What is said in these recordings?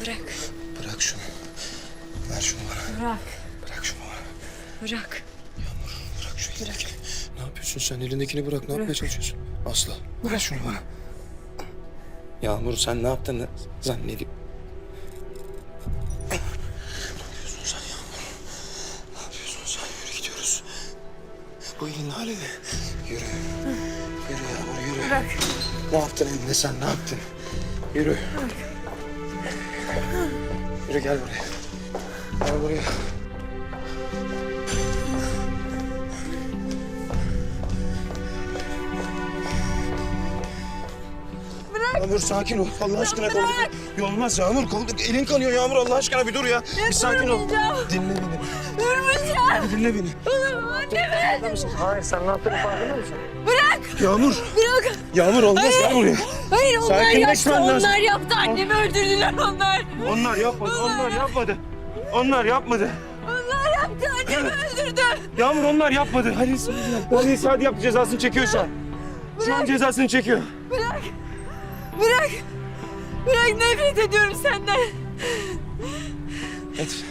Bırak. Bırak şunu. Ver şunu bana. Bırak. Bırak şunu bana. Bırak. Yağmur bırak şu elindekini. Ne yapıyorsun sen? Elindekini bırak. Ne yapmaya çalışıyorsun? Asla. Ver şunu bana. Yağmur sen ne yaptın zannedip... Ne yapıyorsun sen Yağmur? Ne yapıyorsun sen? Yürü gidiyoruz. Bu elin hali ne? Yürü. Yürü Yağmur yürü. Bırak. Ne yaptın elinde sen? Ne yaptın? Yürü. Yürü gel buraya. Gel buraya. Yağmur sakin ol. Allah aşkına kol. Olmaz Yağmur. Kol, elin kanıyor Yağmur. Allah aşkına bir dur ya. Bir sakin ol. Dinle beni. Durmayacağım. Dinle beni. Oğlum annemi. Hayır sen ne yaptığını farkında mısın? Bırak. Yağmur. Bırak. Yağmur olmaz gel buraya. Hayır onlar yaptı. lazım. Onlar yaptı. Annemi öldürdüler onlar. Onlar yapmadı. Onlar yapmadı. Onlar yapmadı. Onlar yaptı. Annemi öldürdü. Yağmur onlar yapmadı. Halis. Halis hadi yap cezasını çekiyor şu an. Şu an cezasını çekiyor. Bırak. Bırak. Bırak nefret ediyorum senden. Et.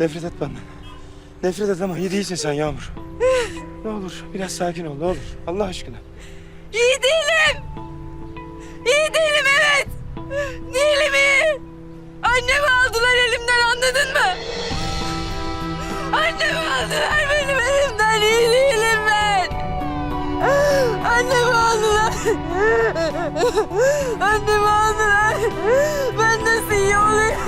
Nefret et benden. Nefret et ama iyi değilsin sen Yağmur. Ne olur biraz sakin ol ne olur. Allah aşkına. İyi değilim. İyi değilim evet. Değilim iyi. Annemi aldılar elimden anladın mı? Annemi aldılar Annemi aldılar. Ben nasıl iyi olayım?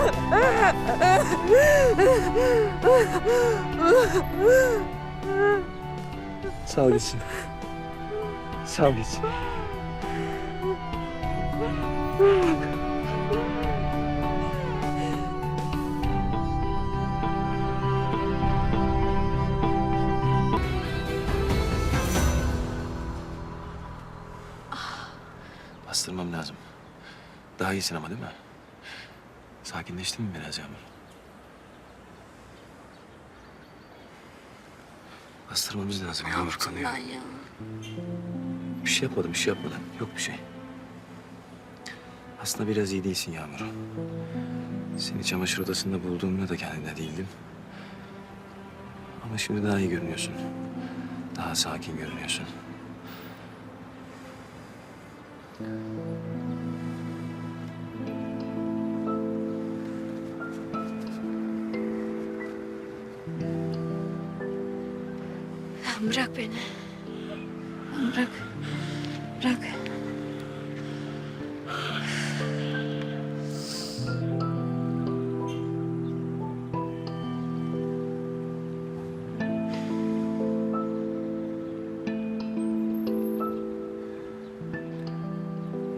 Sağ ol gitsin. Sağ ol gitsin. Daha iyisin ama değil mi? Sakinleştin mi biraz Yağmur? Bastırmamız lazım Yağmur kanıyor. Ben ya. Bir şey yapmadım, bir şey yapmadım. Yok bir şey. Aslında biraz iyi değilsin Yağmur. Seni çamaşır odasında bulduğumda da kendinde değildin. Ama şimdi daha iyi görünüyorsun. Daha sakin görünüyorsun. Bırak beni. Bırak. Bırak.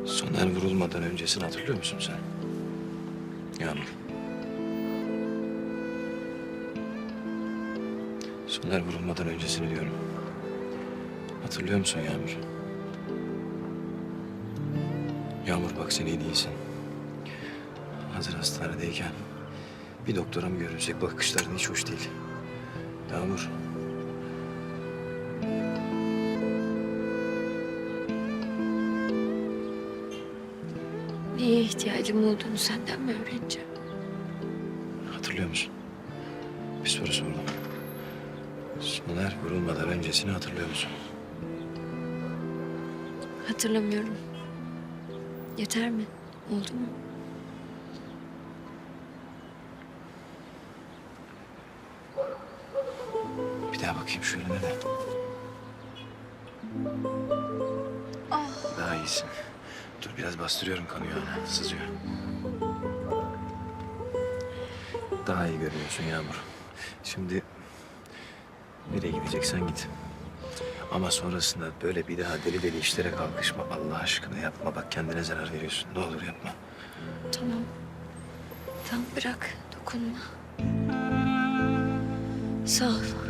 Soner vurulmadan öncesini hatırlıyor musun sen? Yağmur. Soner vurulmadan öncesini diyorum. Hatırlıyor musun Yağmur? Yağmur bak sen iyi değilsin. Hazır hastanedeyken bir doktora mı görünsek bakışların hiç hoş değil. Yağmur. Neye ihtiyacım olduğunu senden mi öğreneceğim? Hatırlıyor musun? Bir soru sordum. Soner vurulmadan öncesini hatırlıyor musun? Hatırlamıyorum. Yeter mi? Oldu mu? Bir daha bakayım şu eline de. Daha iyisin. Dur biraz bastırıyorum kanıyor hala. Sızıyor. Daha iyi görünüyorsun Yağmur. Şimdi nereye gideceksen git. Ama sonrasında böyle bir daha deli deli işlere kalkışma. Allah aşkına yapma. Bak kendine zarar veriyorsun. Ne olur yapma. Tamam. Tamam bırak. Dokunma. Sağ ol.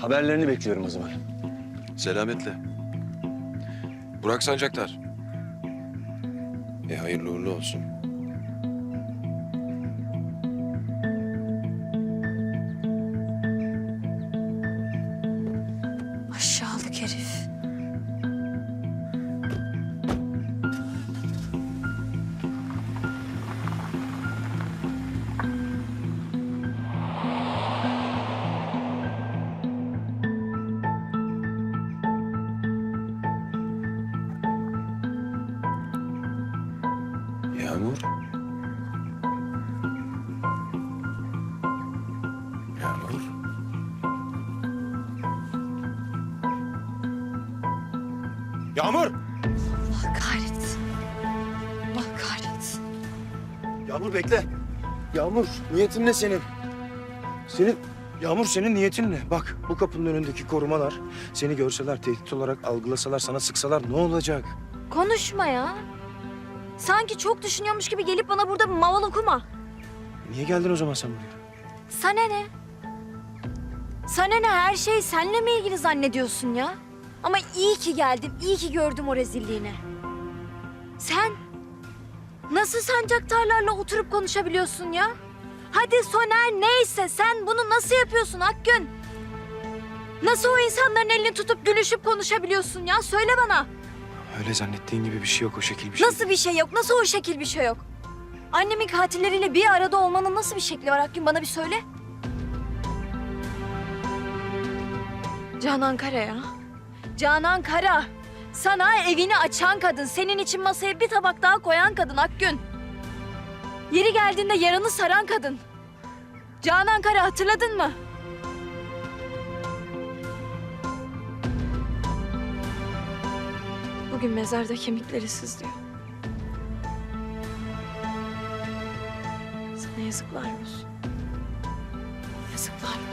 Haberlerini bekliyorum o zaman. Selametle. Burak Sancaktar. E hayırlı uğurlu olsun. Yağmur! Allah kahretsin. Allah kahretsin. Yağmur bekle. Yağmur niyetin ne senin? Senin Yağmur senin niyetin ne? Bak bu kapının önündeki korumalar seni görseler tehdit olarak algılasalar sana sıksalar ne olacak? Konuşma ya. Sanki çok düşünüyormuş gibi gelip bana burada maval okuma. Niye geldin o zaman sen buraya? Sana ne? Sana ne her şey seninle mi ilgili zannediyorsun ya? Ama iyi ki geldim, iyi ki gördüm o rezilliğini. Sen nasıl sancaktarlarla oturup konuşabiliyorsun ya? Hadi Soner neyse sen bunu nasıl yapıyorsun Akgün? Nasıl o insanların elini tutup gülüşüp konuşabiliyorsun ya? Söyle bana. Öyle zannettiğin gibi bir şey yok o şekil bir şey. Nasıl bir şey yok? Nasıl o şekil bir şey yok? Annemin katilleriyle bir arada olmanın nasıl bir şekli var Akgün? Bana bir söyle. Canan Kara ya. Canan Kara. Sana evini açan kadın. Senin için masaya bir tabak daha koyan kadın Akgün. Yeri geldiğinde yaranı saran kadın. Canan Kara hatırladın mı? Bugün mezarda kemikleri sızlıyor. Sana yazıklar olsun. Yazıklar olsun.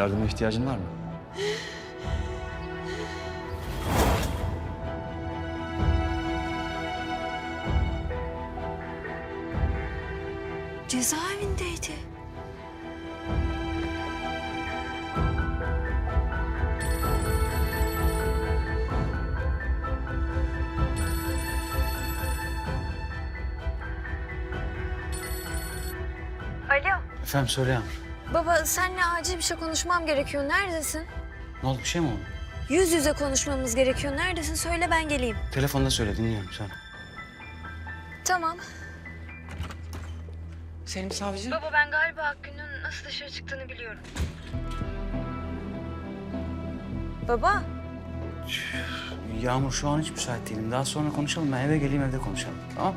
Yardıma ihtiyacın var mı? Cezaevindeydi. Alo. Efendim söyle Yağmur. Baba seninle acil bir şey konuşmam gerekiyor. Neredesin? Ne oldu bir şey mi oldu? Yüz yüze konuşmamız gerekiyor. Neredesin? Söyle ben geleyim. Telefonda söyle dinliyorum söyle. Tamam. Selim Savcı. Baba ben galiba Akgün'ün nasıl dışarı çıktığını biliyorum. Baba. Yağmur şu an hiç müsait değilim. Daha sonra konuşalım. Ben eve geleyim evde konuşalım. Tamam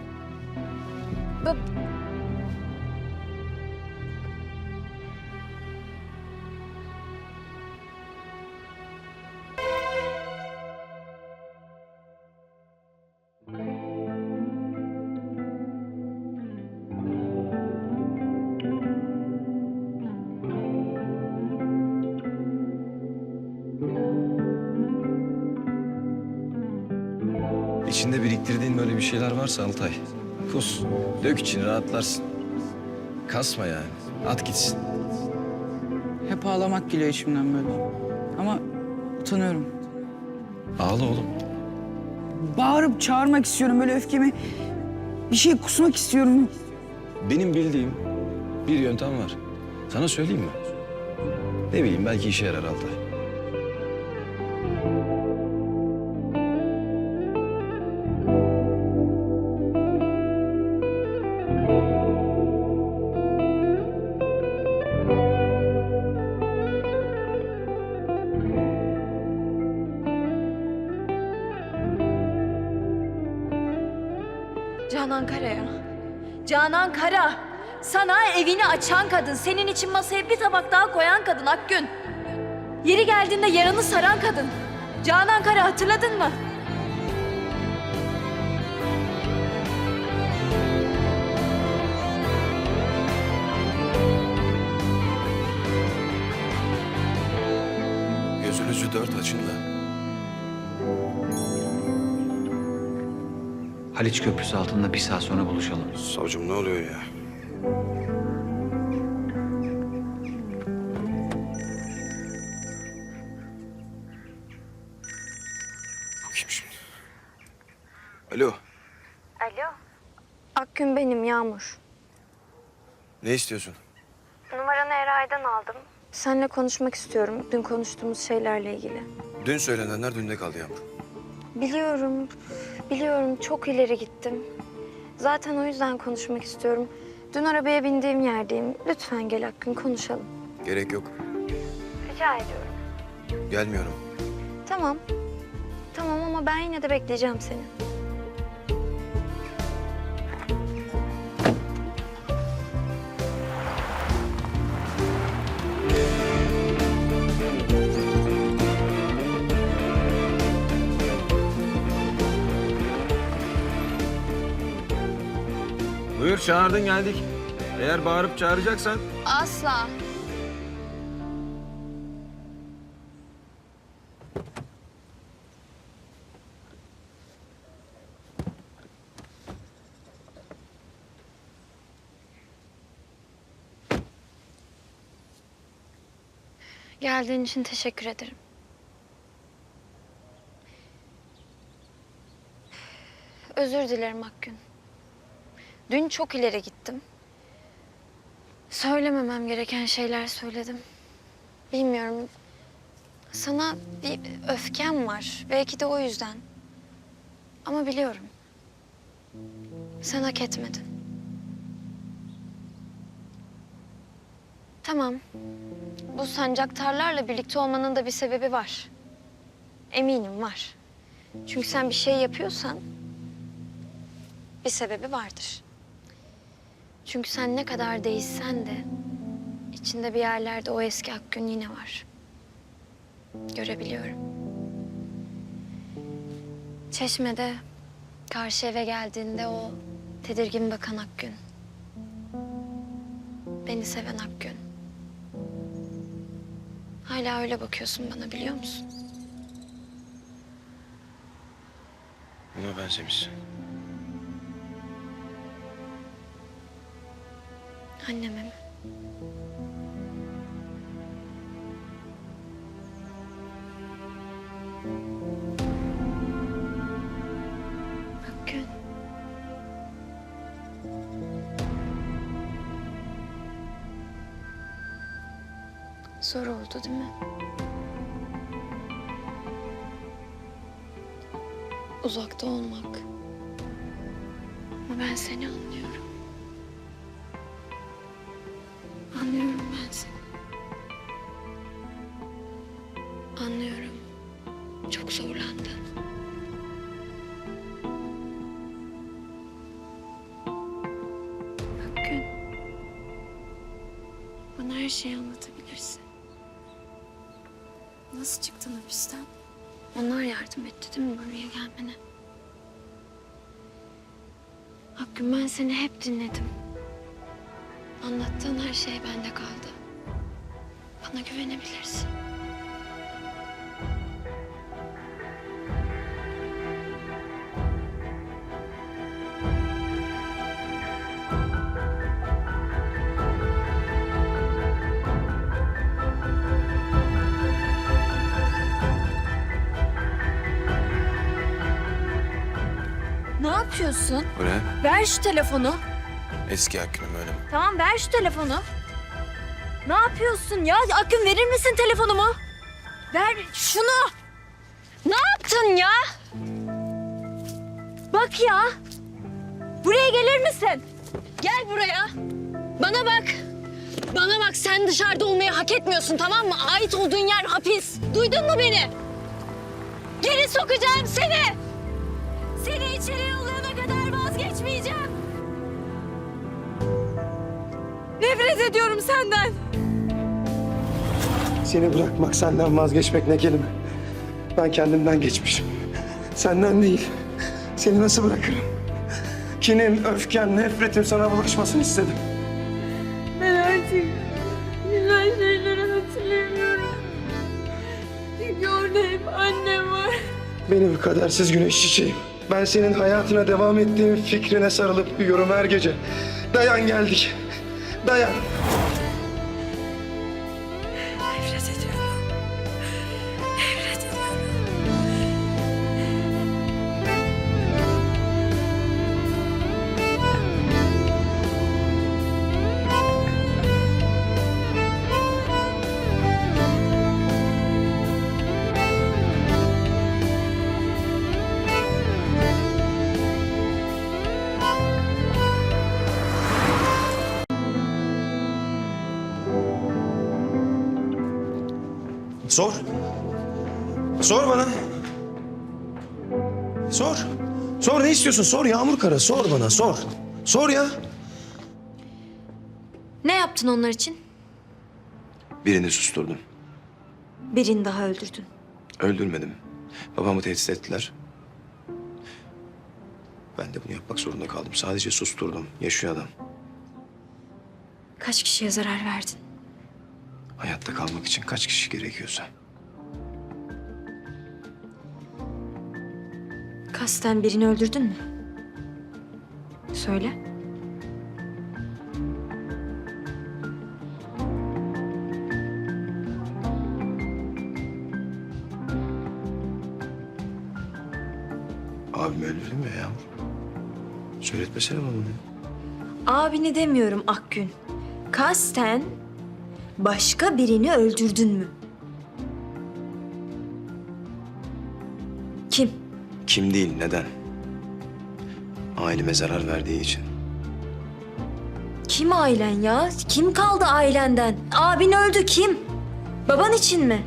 Bab varsa Altay. Kus. Dök içini rahatlarsın. Kasma yani. At gitsin. Hep ağlamak geliyor içimden böyle. Ama utanıyorum. Ağla oğlum. Bağırıp çağırmak istiyorum böyle öfkemi. Bir şey kusmak istiyorum. Benim bildiğim bir yöntem var. Sana söyleyeyim mi? Ne bileyim belki işe yarar Altay. Sana evini açan kadın, senin için masaya bir tabak daha koyan kadın Akgün. Yeri geldiğinde yaranı saran kadın. Canan Kara hatırladın mı? Gözünüzü dört açın da. Haliç Köprüsü altında bir saat sonra buluşalım. Savcım ne oluyor ya? Ne istiyorsun? Numaranı Eray'dan aldım. Seninle konuşmak istiyorum. Dün konuştuğumuz şeylerle ilgili. Dün söylenenler dünde kaldı Yağmur. Biliyorum, biliyorum. Çok ileri gittim. Zaten o yüzden konuşmak istiyorum. Dün arabaya bindiğim yerdeyim. Lütfen gel Akgün konuşalım. Gerek yok. Rica ediyorum. Gelmiyorum. Tamam. Tamam ama ben yine de bekleyeceğim seni. Çağırdın geldik. Eğer bağırıp çağıracaksan Asla. Geldiğin için teşekkür ederim. Özür dilerim Akgün. Dün çok ileri gittim. Söylememem gereken şeyler söyledim. Bilmiyorum. Sana bir öfkem var. Belki de o yüzden. Ama biliyorum. Sen hak etmedin. Tamam. Bu sancaktarlarla birlikte olmanın da bir sebebi var. Eminim var. Çünkü sen bir şey yapıyorsan bir sebebi vardır. Çünkü sen ne kadar değişsen de içinde bir yerlerde o eski Akgün yine var. Görebiliyorum. Çeşme'de karşı eve geldiğinde o tedirgin bakan Akgün. Beni seven Akgün. Hala öyle bakıyorsun bana biliyor musun? buna benzemişsin. Anneme mi? Zor oldu değil mi? Uzakta olmak. Ama ben seni. Anlıyorum Anlattığın her şey bende kaldı. Bana güvenebilirsin. Ne yapıyorsun? Bu ne? Ver şu telefonu. Eski mi? Tamam ver şu telefonu. Ne yapıyorsun ya? Akın verir misin telefonumu? Ver şunu. Ne yaptın ya? Bak ya. Buraya gelir misin? Gel buraya. Bana bak. Bana bak sen dışarıda olmayı hak etmiyorsun tamam mı? Ait olduğun yer hapis. Duydun mu beni? Geri sokacağım seni. Seni içeri yollayana kadar vazgeçmeyeceğim. Nefret ediyorum senden. Seni bırakmak, senden vazgeçmek ne kelime. Ben kendimden geçmişim. Senden değil. Seni nasıl bırakırım? Kinin, öfken, nefretim sana bulaşmasını istedim. Ben artık güzel şeyleri hatırlamıyorum. Çünkü orada hep annem var. Benim kadersiz güneş çiçeğim. Ben senin hayatına devam ettiğin fikrine sarılıp uyuyorum her gece. Dayan geldik. Dayan. Nefret ediyorum. Sor. Sor bana. Sor. Sor ne istiyorsun? Sor Yağmur Kara. Sor bana sor. Sor ya. Ne yaptın onlar için? Birini susturdum. Birini daha öldürdün. Öldürmedim. Babamı tehdit ettiler. Ben de bunu yapmak zorunda kaldım. Sadece susturdum. Yaşıyor adam. Kaç kişiye zarar verdin? Hayatta kalmak için kaç kişi gerekiyorsa. Kasten birini öldürdün mü? Söyle. Abimi öldürdüm ya Yağmur. Söyletmesene bana bunu. Abini demiyorum Akgün. Kasten başka birini öldürdün mü? Kim? Kim değil, neden? Aileme zarar verdiği için. Kim ailen ya? Kim kaldı ailenden? Abin öldü kim? Baban için mi?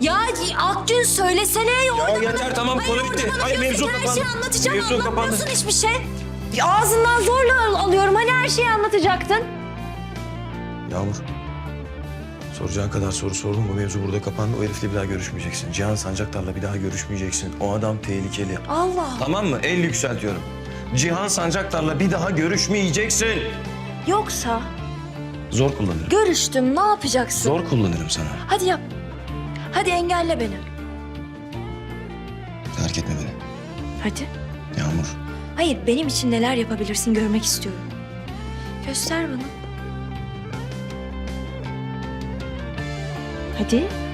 Ya Akgün söylesene ya. Ya yeter tamam konu bitti. Hayır mevzu Her kapandı. şeyi anlatacağım Mevzu kapandı. anlatmıyorsun hiçbir şey. Ya Ağzından zorla al- alıyorum. Hani her şeyi anlatacaktın? Yağmur. Soracağın kadar soru sordum. Bu mevzu burada kapandı. O herifle bir daha görüşmeyeceksin. Cihan Sancaktar'la bir daha görüşmeyeceksin. O adam tehlikeli. Allah. Tamam mı? El yükseltiyorum. Cihan Sancaktar'la bir daha görüşmeyeceksin. Yoksa Zor kullanırım. görüştüm ne yapacaksın? Zor kullanırım sana. Hadi yap. Hadi engelle beni. Terk etme beni. Hadi. Yağmur. Hayır benim için neler yapabilirsin görmek istiyorum. Göster bana. Hadi.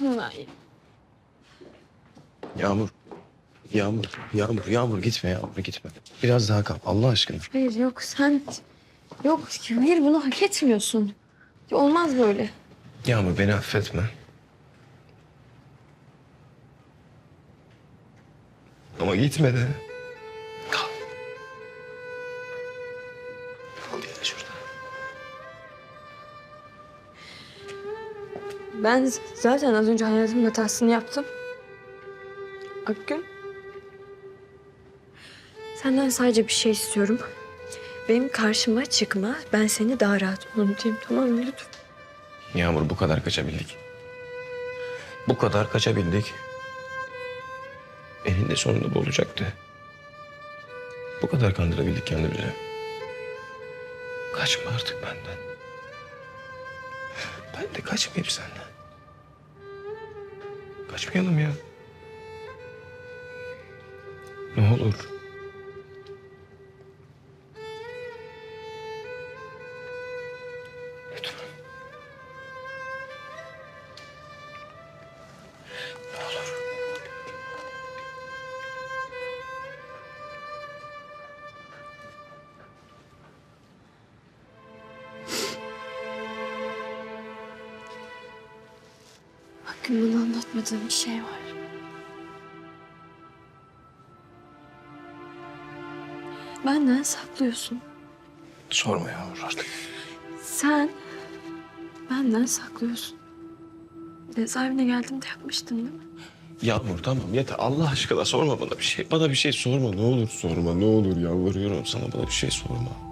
Ya? Yağmur. Yağmur. Yağmur. Yağmur gitme Yağmur gitme. Biraz daha kal Allah aşkına. Hayır yok sen... Yok hayır bunu hak etmiyorsun. Olmaz böyle. Yağmur beni affetme. Ama gitme de. Ben zaten az önce hayatımın hatasını yaptım. Akgün. Senden sadece bir şey istiyorum. Benim karşıma çıkma. Ben seni daha rahat unutayım tamam mı lütfen? Yağmur bu kadar kaçabildik. Bu kadar kaçabildik. Eninde sonunda bu olacaktı. Bu kadar kandırabildik kendimizi. Kaçma artık benden. Ben de kaçmayayım senden. Kaçmayalım ya. Ne olur. Sakın bana anlatmadığın bir şey var. Benden saklıyorsun. Sorma Yağmur artık. Sen benden saklıyorsun. Cezaevine geldiğimde yapmıştın değil mi? Yağmur tamam yeter Allah aşkına sorma bana bir şey. Bana bir şey sorma ne olur sorma ne olur yalvarıyorum sana bana bir şey sorma.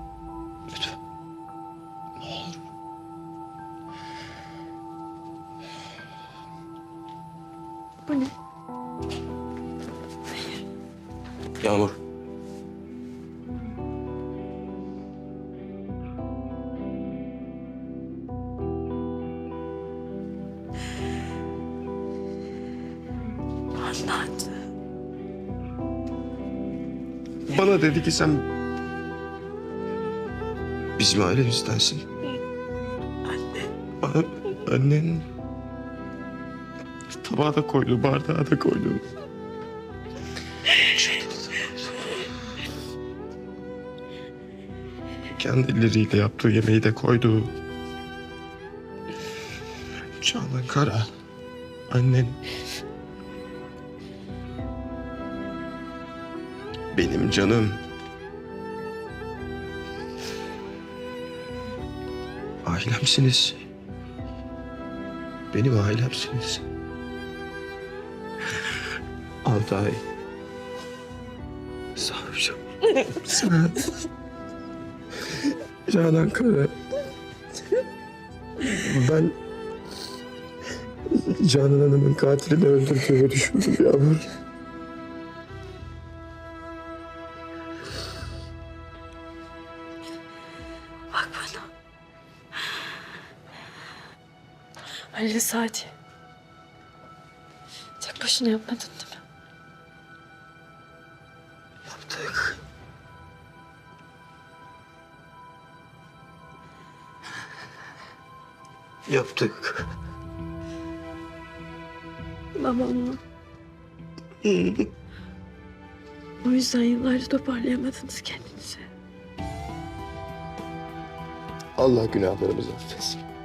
Anlat. Bana dedi ki sen bizim ailemizdensin. Anne. Bana annen tabağa da koydu, bardağa da koydu. Kendi elleriyle yaptığı yemeği de koydu. Canan Kara, annen. Benim canım. Ailemsiniz. Benim ailemsiniz. Altay. Savcım. Sen. Canan Kara. Ben Canan Hanım'ın katilini öldürdüğümü düşündüm Yağmur. Sadi. Tek başına yapmadın değil mi? Yaptık. Yaptık. Babamla. o yüzden yıllarca toparlayamadınız kendinizi. Allah günahlarımızı affetsin.